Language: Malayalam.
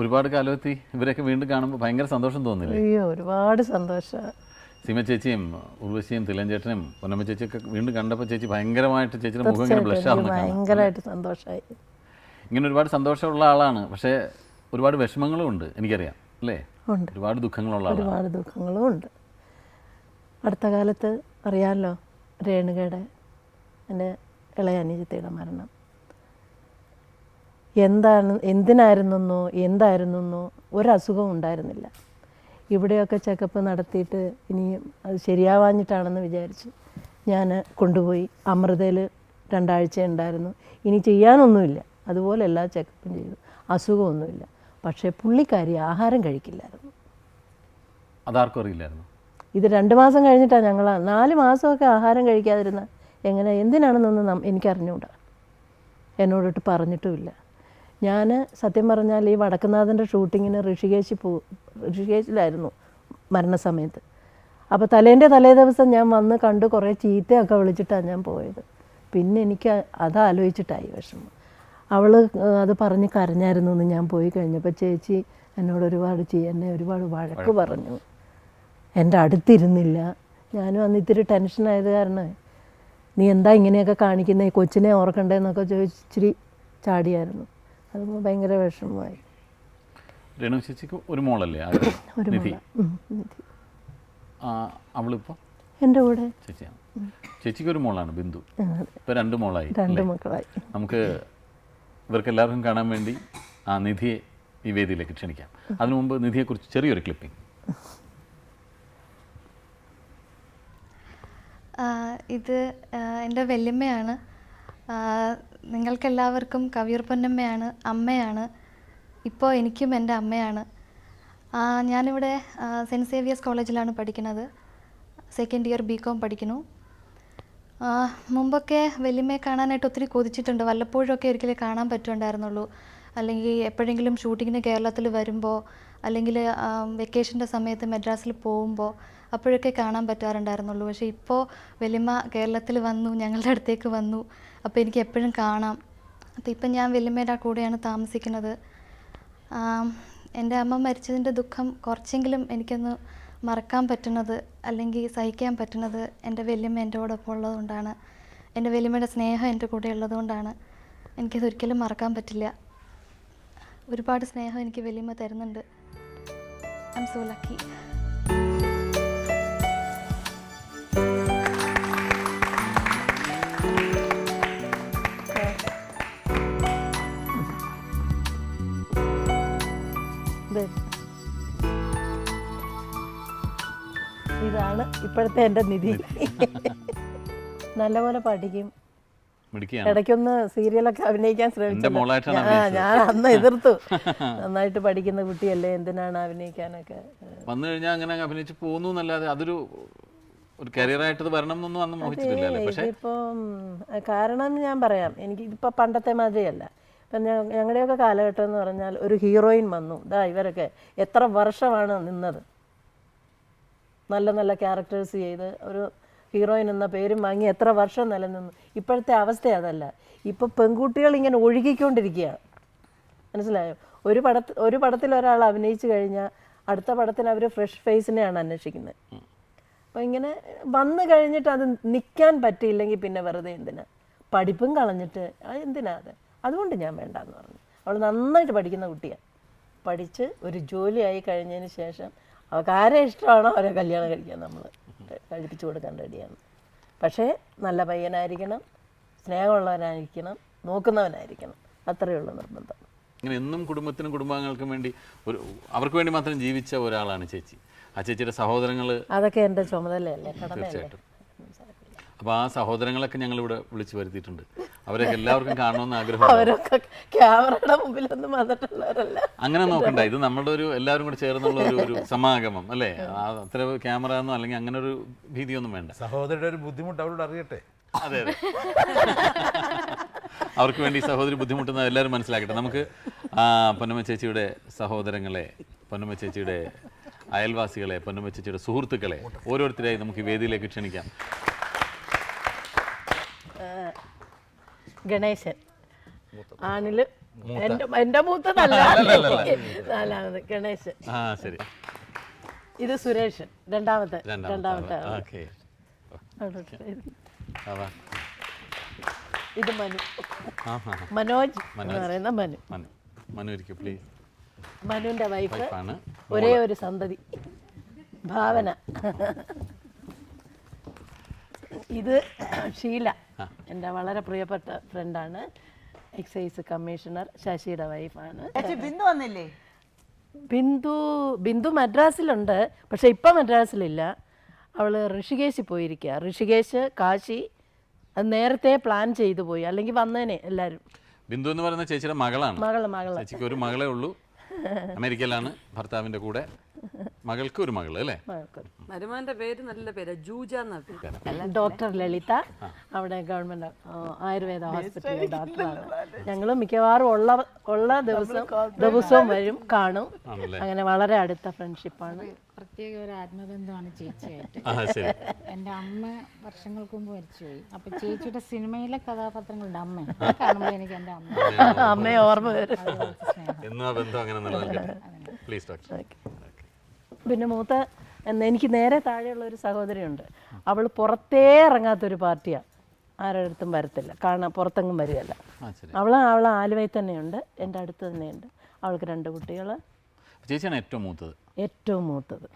ഒരുപാട് കാലത്തി ഇവരൊക്കെ വീണ്ടും കാണുമ്പോൾ ഭയങ്കര സന്തോഷം തോന്നില്ലേ? അയ്യോ ഒരുപാട് സന്തോഷം. സീമ ചേച്ചിയും ഉർവശിയും തിലഞ്ചേട്ടനും പൊന്നമ്മ ചേച്ചിയൊക്കെ വീണ്ടും കണ്ടപ്പോൾ ചേച്ചി ഭയങ്കരമായിട്ട് ചേച്ചിയുടെ മുഖം ഇങ്ങനെ ബ്ലഷ് ആവുന്നു ഭയങ്കരമായിട്ട് സന്തോഷമായി ഇങ്ങനെ ഒരുപാട് സന്തോഷമുള്ള ആളാണ്. പക്ഷേ ഒരുപാട് വിഷമങ്ങളും ഉണ്ട് എനിക്കറിയാം. അല്ലേ? ഉണ്ട്. ഒരുപാട് ദുഃഖങ്ങളുള്ള ആളാണ്. ഒരുപാട് ദുഃഖങ്ങളും ഉണ്ട്. അടുത്ത കാലത്ത് അറിയാമല്ലോ രേണുകയുടെ എന്റെ ഇളയ അനിയത്തിയുടെ മരണം. എന്താണ് എന്തിനായിരുന്നെന്നോ എന്തായിരുന്നെന്നോ? ഒരസുഖവും ഉണ്ടായിരുന്നില്ല. ഇവിടെയൊക്കെ ചെക്കപ്പ് നടത്തിയിട്ട് ഇനിയും അത് ശരിയാവാഞ്ഞിട്ടാണെന്ന് വിചാരിച്ച്. ഞാൻ കൊണ്ടുപോയി. അമൃതയിൽ രണ്ടാഴ്ച ഉണ്ടായിരുന്നു. ഇനി ചെയ്യാനൊന്നുമില്ല. അതുപോലെ എല്ലാ ചെക്കപ്പും ചെയ്തു. അസുഖമൊന്നുമില്ല. പക്ഷേ പുള്ളിക്കാരി ആഹാരം കഴിക്കില്ലായിരുന്നു. അതാർക്കും അറിയില്ലായിരുന്നു? ഇത് രണ്ട് മാസം കഴിഞ്ഞിട്ടാണ് ഞങ്ങൾ നാല് മാസമൊക്കെ ആഹാരം കഴിക്കാതിരുന്ന. എങ്ങനെ എന്തിനാണെന്നൊന്നും നം- എനിക്കറിഞ്ഞൂടാ. എന്നോടിട്ട് പറഞ്ഞിട്ടുമില്ല. ഞാൻ സത്യം പറഞ്ഞാൽ ഈ വടക്കുന്നാഥന്റെ ഷൂട്ടിങ്ങിന് ഋഷികേശി പോ ഋഷികേശിലായിരുന്നു മരണസമയത്ത്. അപ്പോൾ തലേന്റെ തലേ ദിവസം ഞാൻ വന്ന് കണ്ട് കുറേ ചീത്തയൊക്കെ വിളിച്ചിട്ടാണ് ഞാൻ പോയത്. പിന്നെ എനിക്ക് അത് ആലോചിച്ചിട്ടായി വിഷമം അവൾ അത് പറഞ്ഞ് കരഞ്ഞായിരുന്നു എന്ന് ഞാൻ പോയി കഴിഞ്ഞപ്പോൾ ചേച്ചി എന്നോട് ഒരുപാട് ചീ എന്നെ ഒരുപാട് വഴക്ക് പറഞ്ഞു. എന്റെ അടുത്തിരുന്നില്ല. ഞാനും അന്ന് ഇത്തിരി ടെൻഷനായത് കാരണം നീ എന്താ ഇങ്ങനെയൊക്കെ കാണിക്കുന്നത് ഈ കൊച്ചിനെ ഓർക്കണ്ടേന്നൊക്കെ ചോദിച്ചിരി ചാടിയായിരുന്നു. അത് ഭയങ്കര വിഷമമായി. രേണു ചേച്ചിക്ക് ഒരു മോളല്ലേ? ഒരു നിധി. അവളിപ്പോൾ എന്റെ കൂടെ? ചേച്ചിയാണ്. ചേച്ചിക്ക് ഒരു മോളാണ് ബിന്ദു. ആ, ഇപ്പൊ രണ്ട് മോളായി രണ്ട് മക്കളായി. നമുക്ക് ഇവർക്ക് എല്ലാവർക്കും കാണാൻ വേണ്ടി ആ നിധിയെ ഈ വേദിയിലേക്ക് ക്ഷണിക്കാം. അതിനു മുമ്പ് നിധിയെക്കുറിച്ച് ചെറിയൊരു ക്ലിപ്പിംഗ് ആ, ഇത് എന്റെ വല്യമ്മയാണ്. ആ, നിങ്ങൾക്കെല്ലാവർക്കും കവിയൂർ പൊന്നമ്മയാണ് അമ്മയാണ്. ഇപ്പോൾ എനിക്കും എന്റെ അമ്മയാണ്. ഞാനിവിടെ സെന്റ് സേവിയേഴ്സ് കോളേജിലാണ് പഠിക്കുന്നത്. സെക്കൻഡ് ഇയർ ബി കോം പഠിക്കുന്നു മുമ്പൊക്കെ വലിയമ്മയെ കാണാനായിട്ട് ഒത്തിരി കൊതിച്ചിട്ടുണ്ട്. വല്ലപ്പോഴൊക്കെ ഒരിക്കലേ കാണാൻ പറ്റുണ്ടായിരുന്നുള്ളൂ. അല്ലെങ്കിൽ എപ്പോഴെങ്കിലും ഷൂട്ടിങ്ങിന് കേരളത്തിൽ വരുമ്പോൾ അല്ലെങ്കിൽ വെക്കേഷന്റെ സമയത്ത് മദ്രാസിൽ പോകുമ്പോൾ അപ്പോഴൊക്കെ കാണാൻ പറ്റാറുണ്ടായിരുന്നുള്ളൂ. പക്ഷേ ഇപ്പോൾ വലിയമ്മ കേരളത്തിൽ വന്നു ഞങ്ങളുടെ അടുത്തേക്ക് വന്നു. അപ്പോൾ എനിക്ക് എപ്പോഴും കാണാം. അപ്പോൾ ഇപ്പം ഞാൻ വല്യമ്മയുടെ കൂടെയാണ് താമസിക്കുന്നത്. എന്റെ അമ്മ മരിച്ചതിന്റെ ദുഃഖം കുറച്ചെങ്കിലും എനിക്കൊന്ന് മറക്കാൻ പറ്റുന്നത് അല്ലെങ്കിൽ സഹിക്കാൻ പറ്റുന്നത് എന്റെ വലിയമ്മ എന്റെ കൂടൊപ്പം ഉള്ളതുകൊണ്ടാണ്. എന്റെ വലിയമ്മയുടെ സ്നേഹം എന്റെ കൂടെ ഉള്ളതുകൊണ്ടാണ്. എനിക്കത് ഒരിക്കലും മറക്കാൻ പറ്റില്ല. ഒരുപാട് സ്നേഹം എനിക്ക് വലിയമ്മ തരുന്നുണ്ട്. ഐ എം സോ ലക്കി ഇത് ഇതാണ് ഇപ്പോഴത്തെ എന്റെ നിധി. നല്ലപോലെ പഠിക്കും. ഇടയ്ക്കൊന്ന് സീരിയലൊക്കെ അഭിനയിക്കാൻ ശ്രമിച്ചു ഞാൻ അന്ന് എതിർത്തു. നന്നായിട്ട് പഠിക്കുന്ന കുട്ടിയല്ലേ എന്തിനാണ് അഭിനയിക്കാനൊക്കെ? വന്നു കഴിഞ്ഞാൽ അങ്ങനെ അങ്ങ് അഭിനയിച്ച് പോകുന്നു എന്നല്ലാതെ അതൊരു ഒരു കരിയറായിട്ട് വരണം എന്നൊന്നും അന്ന് മോഹിച്ചിട്ടില്ല പക്ഷേ ഇതിപ്പം കാരണം ഞാൻ പറയാം. എനിക്ക് ഇതിപ്പോൾ പണ്ടത്തെ മാതിരിയല്ല. ഇപ്പം ഞങ്ങളുടെയൊക്കെ കാലഘട്ടം എന്ന് പറഞ്ഞാൽ ഒരു ഹീറോയിൻ വന്നു. ഇതാ ഇവരൊക്കെ എത്ര വർഷമാണ് നിന്നത്. നല്ല നല്ല ക്യാരക്ടേഴ്സ് ചെയ്ത് ഒരു ഹീറോയിൻ എന്ന പേരും വാങ്ങി എത്ര വർഷം നിലനിന്നു. ഇപ്പോഴത്തെ അവസ്ഥ അതല്ല. ഇപ്പോൾ പെൺകുട്ടികൾ ഇങ്ങനെ ഒഴുകിക്കൊണ്ടിരിക്കുകയാണ് മനസ്സിലായോ? ഒരു പട ഒരു പടത്തിൽ ഒരാൾ അഭിനയിച്ചു കഴിഞ്ഞാൽ അടുത്ത പടത്തിന് അവർ ഫ്രഷ് ഫേസിനെയാണ് അന്വേഷിക്കുന്നത്. അപ്പോൾ ഇങ്ങനെ വന്നു കഴിഞ്ഞിട്ട് അത് നിൽക്കാൻ പറ്റിയില്ലെങ്കിൽ പിന്നെ വെറുതെ എന്തിനാ? പഠിപ്പും കളഞ്ഞിട്ട് എന്തിനാ അത്? അതുകൊണ്ട് ഞാൻ വേണ്ടെന്ന് പറഞ്ഞു. അവൾ നന്നായിട്ട് പഠിക്കുന്ന കുട്ടിയാണ് പഠിച്ച് ഒരു ജോലിയായി കഴിഞ്ഞതിന് ശേഷം അവൾക്ക് ആരെ ഇഷ്ടമാണോ അവരെ കല്യാണം കഴിക്കാൻ നമ്മൾ കഴിപ്പിച്ചു കൊടുക്കാൻ റെഡിയാണ്. പക്ഷേ നല്ല പയ്യനായിരിക്കണം സ്നേഹമുള്ളവനായിരിക്കണം നോക്കുന്നവനായിരിക്കണം. അത്രയേ ഉള്ളൂ നിർബന്ധം. ഇങ്ങനെ എന്നും കുടുംബത്തിനും കുടുംബാംഗങ്ങൾക്കും വേണ്ടി ഒരു അവർക്ക് വേണ്ടി മാത്രം ജീവിച്ച ഒരാളാണ് ചേച്ചി. ആ ചേച്ചിയുടെ സഹോദരങ്ങൾ അതൊക്കെ എന്റെ ചുമതലയല്ലേ തീർച്ചയായിട്ടും. അപ്പോൾ ആ സഹോദരങ്ങളൊക്കെ ഞങ്ങൾ ഇവിടെ വിളിച്ചു വരുത്തിയിട്ടുണ്ട്. അവരൊക്കെ എല്ലാവർക്കും കാണണമെന്ന് ആഗ്രഹം അവരൊക്കെ ക്യാമറയുടെ മുമ്പിലൊന്നും വന്നിട്ടുള്ളവരല്ല. അങ്ങനെ നോക്കണ്ട. ഇത് നമ്മുടെ ഒരു എല്ലാവരും കൂടെ ചേർന്നുള്ള ഒരു ഒരു സമാഗമം അല്ലേ? അത്ര ക്യാമറ എന്നോ അല്ലെങ്കിൽ അങ്ങനെ ഒരു ഭീതിയൊന്നും വേണ്ട. സഹോദരിയുടെ ഒരു ബുദ്ധിമുട്ട് അവരോട് അറിയട്ടെ. അതെ അതെ. അവർക്ക് വേണ്ടി സഹോദരി ബുദ്ധിമുട്ടുന്ന എല്ലാവരും മനസ്സിലാക്കട്ടെ. നമുക്ക് ആ പൊന്നമ്മ ചേച്ചിയുടെ സഹോദരങ്ങളെ പൊന്നമ്മ ചേച്ചിയുടെ അയൽവാസികളെ പൊന്നമ്മ ചേച്ചിയുടെ സുഹൃത്തുക്കളെ ഓരോരുത്തരായി നമുക്ക് ഈ വേദിയിലേക്ക് ക്ഷണിക്കാം. ഗണേശൻ. ആണിൽ എന്റെ മൂത്തതല്ല നാലാമത് ഗണേശൻ. ഇത് സുരേഷ് രണ്ടാമത്തെ. രണ്ടാമത്തെ ഇത്. മനു. മനോജ് എന്ന് പറയുന്ന മനു. മനു. മനു ഇരിക്കൂ പ്ലീസ് മനുവിന്റെ വൈഫ് ഒരേ ഒരു സന്തതി. ഭാവന. ഇത് ഷീല എന്റെ വളരെ പ്രിയപ്പെട്ട ഫ്രണ്ടാണ് എക്സൈസ് കമ്മീഷണർ ശശിയുടെ വൈഫാണ് ചേച്ചി ബിന്ദു വന്നില്ലേ? ബിന്ദു ബിന്ദു മദ്രാസിലുണ്ട് പക്ഷെ ഇപ്പം മദ്രാസിലില്ല. അവൾ ഋഷികേശിൽ പോയിരിക്കുക ഋഷികേശ് കാശി അത് നേരത്തെ പ്ലാൻ ചെയ്തു പോയി. അല്ലെങ്കിൽ വന്നേനെ എല്ലാവരും. ബിന്ദു എന്ന് പറയുന്ന ചേച്ചിയുടെ മകളാണ്. മകൾ മകൾ. ചേച്ചിക്ക് ഒരു മകളെ ഉള്ളൂ. അമേരിക്കയിലാണ് ഭർത്താവിന്റെ കൂടെ. മകൾക്ക് ഒരു മകൾ അല്ലേ? നരുമാന്റെ മരുമാന്റെ പേര് നല്ല പേര് ജൂജ ഡോക്ടർ ലളിത. അവിടെ ഗവൺമെന്റ് ആയുർവേദ ഹോസ്പിറ്റലിലെ ഡോക്ടറാണ്. ഞങ്ങൾ മിക്കവാറും ഉള്ള ഉള്ള ദിവസം ദിവസവും വരും കാണും. അങ്ങനെ വളരെ അടുത്ത ഫ്രണ്ട്ഷിപ്പാണ്. പ്രത്യേക ഒരു ആത്മബന്ധമാണ് ചേച്ചിയായിട്ട്. എന്റെ അമ്മ വർഷങ്ങൾക്ക് മുമ്പ് മരിച്ചുപോയി അപ്പൊ ചേച്ചിയുടെ സിനിമയിലെ കഥാപാത്രങ്ങളുടെ അമ്മ. കാണുമ്പോൾ എനിക്ക് എന്റെ അമ്മ അമ്മയെ ഓർമ്മ വരും. എന്നും ബന്ധം അങ്ങനെ നിലനിൽക്കട്ടെ? പ്ലീസ് ഡോക്ടർ പിന്നെ മൂത്ത എന്ന് എനിക്ക് നേരെ താഴെയുള്ള ഒരു സഹോദരിയുണ്ട്. അവൾ പുറത്തേ ഇറങ്ങാത്തൊരു പാർട്ടിയാണ് ആരോടത്തും വരത്തില്ല. കാണാൻ പുറത്തെങ്ങും വരികയല്ല. അവൾ അവൾ ആലുവയിൽ തന്നെയുണ്ട്. എന്റെ അടുത്ത് തന്നെയുണ്ട്. അവൾക്ക് രണ്ട് കുട്ടികൾ ചേച്ചിയാണ് ഏറ്റവും മൂത്തത്. ഏറ്റവും മൂത്തത്.